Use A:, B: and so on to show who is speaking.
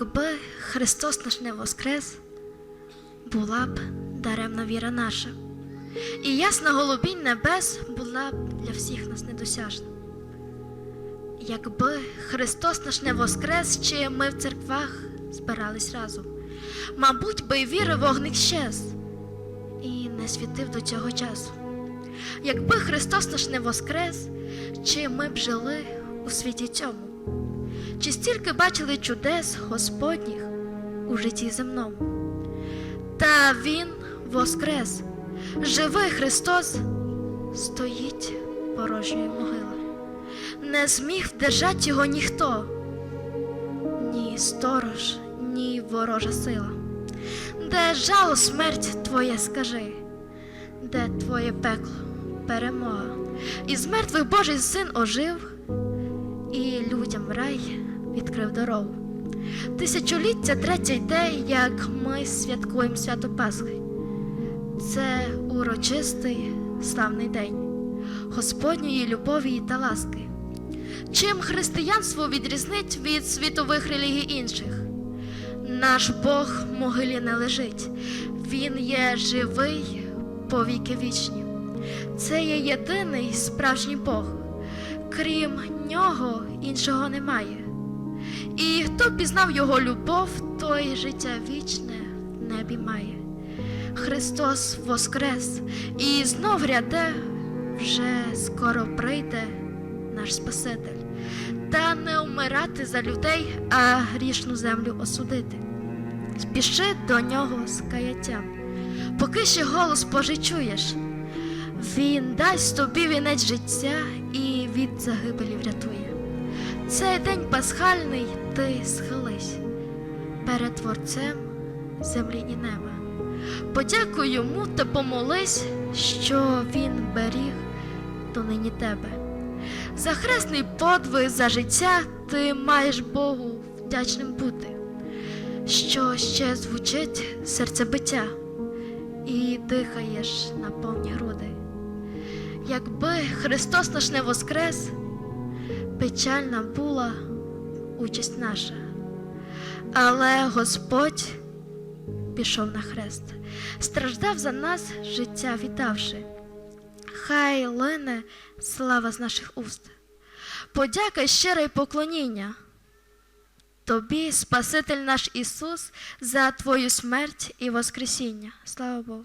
A: Якби Христос наш не воскрес, була б даремна віра наша, і ясна голубінь небес була б для всіх нас недосяжна. Якби Христос наш не воскрес, чи ми в церквах збирались разом, мабуть, би й віри вогник щез і не світив до цього часу. Якби Христос наш не воскрес, чи ми б жили у світі цьому? Чи стільки бачили чудес Господніх у житті земному? Та Він воскрес, живий Христос, стоїть порожньої могила. Не зміг вдержати його ніхто, ні сторож, ні ворожа сила. Де жало смерть твоє скажи, де твоє пекло, перемога, і з мертвих Божий син ожив, і людям рай відкрив дорогу. Тисячоліття третє йде, як ми святкуємо свято Пасхи. Це урочистий славний день Господньої любові та ласки. Чим християнство відрізнить від світових релігій інших? Наш Бог в могилі не лежить, Він є живий повіки вічні. Це є єдиний справжній Бог. Крім нього іншого немає. І хто пізнав його любов, той життя вічне в небі має. Христос воскрес і знов ряде, вже скоро прийде наш Спаситель, та не вмирати за людей, а грішну землю осудити. Спіши до нього з каяттям, поки ще голос Божий чуєш. Він дасть тобі вінець життя і від загибелі врятує. Цей день пасхальний ти схились перед Творцем землі і неба. Подякуй йому та помолись, що він беріг донині тебе. За хресний подвиг за життя ти маєш Богу вдячним бути, що ще звучить серцебиття і дихаєш на повні груди. Якби Христос наш не воскрес, печальна була участь наша, але Господь пішов на хрест, страждав за нас, життя віддавши. Хай лине слава з наших уст, подяка щире й поклоніння. Тобі, Спаситель наш Ісус, за Твою смерть і Воскресіння. Слава Богу.